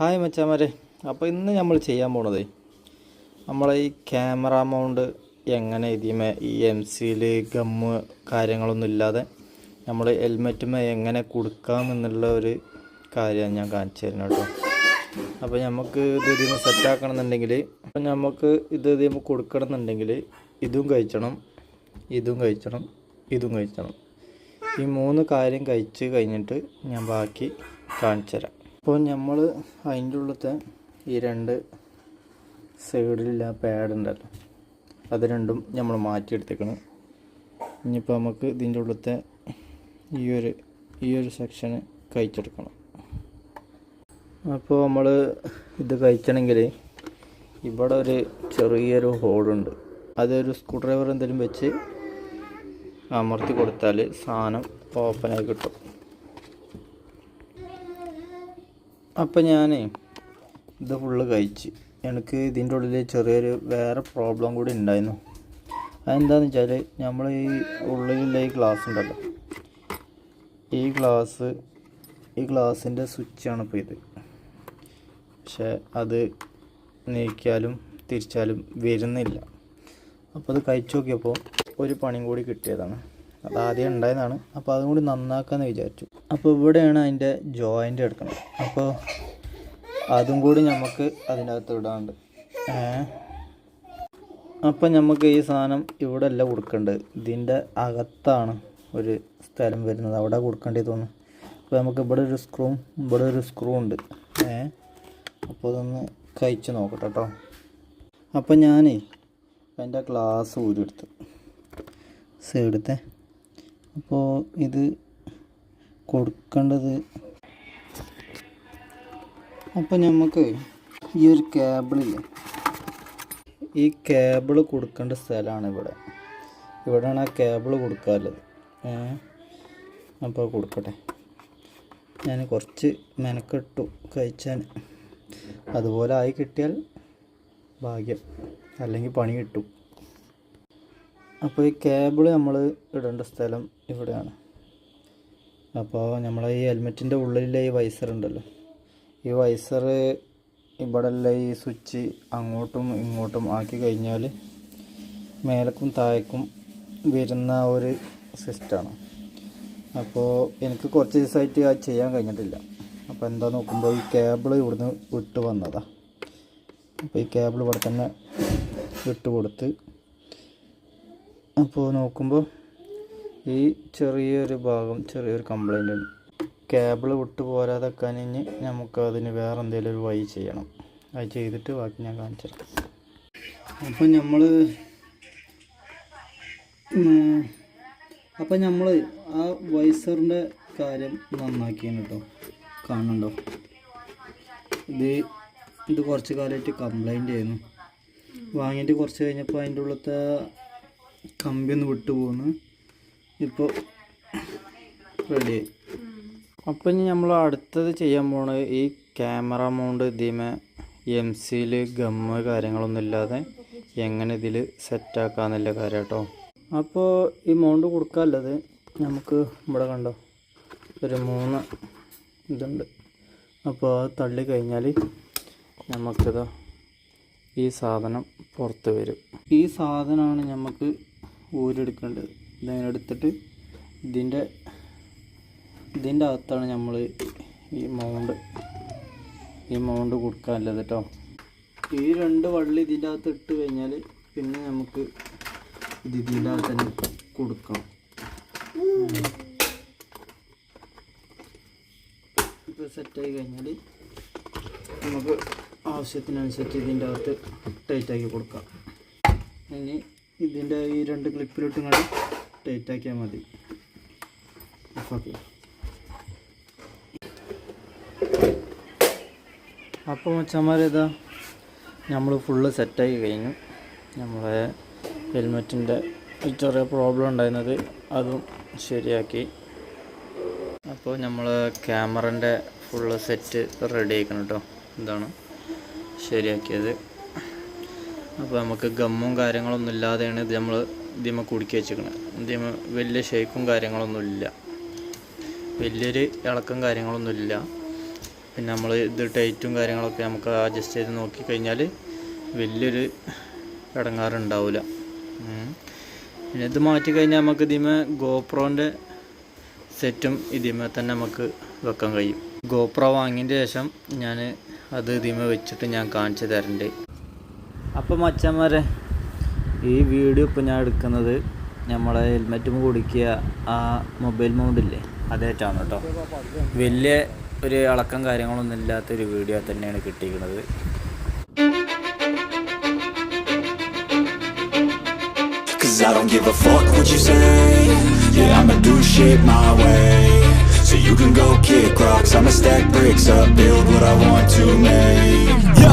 Hi മച്ചാമാരെ. അപ്പോൾ ഇന്ന് നമ്മൾ ചെയ്യാൻ പോണത് നമ്മളെ ഈ ക്യാമറ മൗണ്ട് എങ്ങനെ ഇതിമേ ഈ എം സിയിൽ ഗമ്മ് കാര്യങ്ങളൊന്നും ഇല്ലാതെ നമ്മൾ ഹെൽമെറ്റുമേ എങ്ങനെ കൊടുക്കാം എന്നുള്ള ഒരു കാര്യമാണ് ഞാൻ കാണിച്ചു തരുന്നത് കേട്ടോ. അപ്പോൾ നമുക്ക് ഇത് ഇതിന് സെറ്റാക്കണം എന്നുണ്ടെങ്കിൽ അപ്പം നമുക്ക് ഇത് ഇതിന് കൊടുക്കണം എന്നുണ്ടെങ്കിൽ ഇതും കഴിച്ചണം ഇതും കഴിച്ചണം ഇതും കഴിച്ചണം. ഈ മൂന്ന് കാര്യം കഴിച്ച് കഴിഞ്ഞിട്ട് ഞാൻ ബാക്കി കാണിച്ചു തരാം. അപ്പോൾ നമ്മൾ അതിന്റെ ഉള്ളത്തെ ഈ രണ്ട് സൈഡിലുള്ള പാഡ് ഉണ്ടല്ലോ. അത് രണ്ടും നമ്മൾ മാറ്റിയെടുത്തേക്കണം. ഇനിയിപ്പോൾ നമുക്ക് ഇതിന്റെ ഉള്ളത്തെ ഈ ഒരു ഈ ഒരു സെക്ഷന് കഴിച്ചെടുക്കണം അപ്പോൾ നമ്മൾ ഇത് കഴിക്കണമെങ്കിൽ ഇവിടെ ഒരു ചെറിയൊരു ഹോളുണ്ട് അതൊരു സ്ക്രൂ ഡ്രൈവർ എന്തെങ്കിലും വെച്ച് അമർത്തി കൊടുത്താൽ സാധനം ഓപ്പണായി കിട്ടും. അപ്പം ഞാൻ ഇത് ഫുള്ള് കഴിച്ച്. എനിക്ക് ഇതിന്റെ ഉള്ളിൽ ചെറിയൊരു വേറെ പ്രോബ്ലം കൂടി ഉണ്ടായിരുന്നു അതെന്താണെന്ന് വെച്ചാൽ നമ്മൾ ഈ ഉള്ളിലുള്ള ഈ ഗ്ലാസ് ഉണ്ടല്ലോ. ഈ ഗ്ലാസ് ഈ ഗ്ലാസിന്റെ സ്വിച്ചാണ് ഇപ്പോൾ ഇത്. പക്ഷേ അത് നീക്കിയാലും തിരിച്ചാലും വരുന്നില്ല. അപ്പോൾ അത് കഴിച്ചു നോക്കിയപ്പോൾ ഒരു പണിയും കൂടി കിട്ടിയതാണ്. അത് ആദ്യം ഉണ്ടായതാണ് അപ്പോൾ അതും കൂടി നന്നാക്കാമെന്ന് വിചാരിച്ചു. അപ്പോൾ ഇവിടെയാണ് അതിന്റെ ജോയിന്റ് എടുക്കുന്നത്. അപ്പോൾ അതും കൂടി നമുക്ക് അതിന്റെ അകത്ത് ഇടാണ്ട് അപ്പം നമുക്ക് ഈ സാധനം ഇവിടെ അല്ല കൊടുക്കേണ്ടത്. ഇതിന്റെ അകത്താണ് ഒരു സ്ഥലം വരുന്നത്. അവിടെ കൊടുക്കേണ്ടി തോന്നുന്നു. അപ്പോൾ നമുക്ക് ഇവിടെ ഒരു സ്ക്രൂ ഇവിടെ ഒരു സ്ക്രൂ ഉണ്ട്. ഏ? അപ്പോൾ അതൊന്ന് കഴിച്ച് നോക്കട്ടെ കേട്ടോ അപ്പം ഞാനേ അതിന്റെ ഗ്ലാസ് ഊരിയെടുത്തു. സൈഡത്തെ അപ്പോൾ ഇത് കൊടുക്കേണ്ടത്. അപ്പം നമുക്ക് ഈ ഒരു കേബിളില്ലേ ഈ കേബിൾ കൊടുക്കേണ്ട സ്ഥലമാണ് ഇവിടെ. ഇവിടെയാണ് ആ കേബിൾ കൊടുക്കാറുള്ളത് അപ്പോൾ കൊടുക്കട്ടെ. ഞാൻ കുറച്ച് മെനക്കെട്ടു കഴിച്ചാൽ അതുപോലെ ആയി കിട്ടിയാൽ ഭാഗ്യം. അല്ലെങ്കിൽ പണി കിട്ടും. അപ്പോൾ ഈ കേബിൾ നമ്മൾ ഇടേണ്ട സ്ഥലം ഇവിടെയാണ്. അപ്പോൾ നമ്മളെ ഈ ഹെൽമെറ്റിന്റെ ഉള്ളിലെ ഈ വൈസർ ഉണ്ടല്ലോ. ഈ വൈസർ ഇവിടെയുള്ള ഈ സ്വിച്ച് അങ്ങോട്ടും ഇങ്ങോട്ടും ആക്കി കഴിഞ്ഞാൽ മേലക്കും താഴേക്കും വരുന്ന ഒരു സിസ്റ്റമാണ് അപ്പോൾ എനിക്ക് കുറച്ച് ദിവസമായിട്ട് അത് ചെയ്യാൻ കഴിഞ്ഞിട്ടില്ല. അപ്പോൾ എന്താ നോക്കുമ്പോൾ ഈ കേബിൾ ഇവിടുന്ന് വിട്ട് വന്നതാണ് അപ്പോൾ ഈ കേബിൾ ഇവിടെ തന്നെ വിട്ട് കൊടുത്ത് അപ്പോൾ നോക്കുമ്പോൾ ഈ ചെറിയൊരു ഭാഗം ചെറിയൊരു കംപ്ലൈന്റ് ഉണ്ട്. കേബിൾ വിട്ടു പോരാതെക്കാൻ ഇനി നമുക്ക് അതിന് വേറെ എന്തെങ്കിലും ഒരു വഴി ചെയ്യണം. അത് ചെയ്തിട്ട് ബാക്കി ഞാൻ കാണിച്ചു തരാം അപ്പം നമ്മൾ അപ്പം നമ്മൾ ആ വൈസറിന്റെ കാര്യം നന്നാക്കിയാണ് കേട്ടോ കാണുന്നുണ്ടോ ഇത് ഇത് കുറച്ച് കാലമായിട്ട് കംപ്ലൈന്റ് ആയിരുന്നു വാങ്ങിയിട്ട് കുറച്ച് കഴിഞ്ഞപ്പോൾ അതിന്റെ ഉള്ളത്തെ കമ്പി ഒന്ന് വിട്ടു പോകുന്നു ഇപ്പോൾ റെഡിയായി അപ്പം ഇനി നമ്മൾ അടുത്തത് ചെയ്യാൻ പോണത് ഈ ക്യാമറ മൗണ്ട് ഇതിമേ എം സിയിൽ ഗമ്മ് കാര്യങ്ങളൊന്നും ഇല്ലാതെ എങ്ങനെ ഇതിൽ സെറ്റാക്കാന്നുള്ള കാര്യം കേട്ടോ അപ്പോൾ ഈ മൗണ്ട് കൊടുക്കാനുള്ളത് നമുക്ക് ഇവിടെ കണ്ടോ? ഒരു മൂന്ന് ഇതുണ്ട്. അപ്പോൾ അത് തള്ളി കഴിഞ്ഞാൽ നമുക്കിത് ഈ സാധനം പുറത്ത് വരും. ഈ സാധനമാണ് നമുക്ക് ഊരെടുക്കേണ്ടത്. ഇതിങ്ങനെ എടുത്തിട്ട് ഇതിന്റെ ഇതിന്റെ അകത്താണ് നമ്മൾ ഈ മൗണ്ട് ഈ മൗണ്ട് കൊടുക്കാനുള്ളത് കേട്ടോ ഈ രണ്ട് വള്ളി ഇതിന്റെ അകത്ത് ഇട്ട് കഴിഞ്ഞാൽ പിന്നെ നമുക്ക് ഇത് ഇതിന്റെ അകത്ത് തന്നെ കൊടുക്കണം ഇപ്പോൾ സെറ്റായി കഴിഞ്ഞാൽ നമുക്ക് ആവശ്യത്തിനനുസരിച്ച് ഇതിന്റെ അകത്ത് ടൈറ്റാക്കി കൊടുക്കാം. ഇനി ഇതിന്റെ ഈ രണ്ട് ക്ലിപ്പിലിട്ടും കൂടി ടൈറ്റാക്കിയാൽ മതി. ഓക്കെ അപ്പോൾ മച്ചന്മാരിതാ നമ്മൾ ഫുള്ള് സെറ്റാക്കി കഴിഞ്ഞു. നമ്മളെ ഹെൽമെറ്റിന്റെ ചെറിയ പ്രോബ്ലം ഉണ്ടായിരുന്നത് അതും ശരിയാക്കി. അപ്പോൾ നമ്മൾ ക്യാമറന്റെ ഫുള്ള് സെറ്റ് റെഡി ആക്കണം കേട്ടോ എന്താണ് ശരിയാക്കിയത്. അപ്പോൾ നമുക്ക് ഗമ്മും കാര്യങ്ങളൊന്നും ഇല്ലാതെയാണ് ഇത് നമ്മൾ ഇതിമ കുടുക്കി വെച്ചേക്കണ ഇതിമ വലിയ ഷേക്കും കാര്യങ്ങളൊന്നുമില്ല വലിയൊരു ഇളക്കം കാര്യങ്ങളൊന്നും ഇല്ല. പിന്നെ നമ്മൾ ഇത് ടൈറ്റും കാര്യങ്ങളൊക്കെ നമുക്ക് അഡ്ജസ്റ്റ് ചെയ്ത് നോക്കി കഴിഞ്ഞാൽ വലിയൊരു ഇടങ്ങാറുണ്ടാവില്ല. പിന്നെ ഇത് മാറ്റി കഴിഞ്ഞാൽ നമുക്ക് ഇതിമേ ഗോപ്രോന്റെ സെറ്റും ഇതിമേ തന്നെ നമുക്ക് വെക്കാൻ കഴിയും. ഗോപ്രോ വാങ്ങിയതിന്റെ ശേഷം ഞാൻ അത് ഇതിമേ വെച്ചിട്ട് ഞാൻ കാണിച്ചു തരണ്ട്. അപ്പം മച്ചന്മാരെ ഈ വീഡിയോ ഇപ്പം ഞാൻ എടുക്കുന്നത് നമ്മളെ ഹെൽമെറ്റും കുടിക്കുക ആ മൊബൈൽ മൗണ്ടില്ലേ അതേറ്റാണ് കേട്ടോ വലിയ ഒരു അളക്കം കാര്യങ്ങളൊന്നും ഇല്ലാത്തൊരു വീഡിയോ തന്നെയാണ് കിട്ടിയിരിക്കുന്നത് Cause I don't give a fuck what you say Yeah, I'ma do shit my way So you can go kick rocks I'ma stack bricks up, build what I want to make Yo,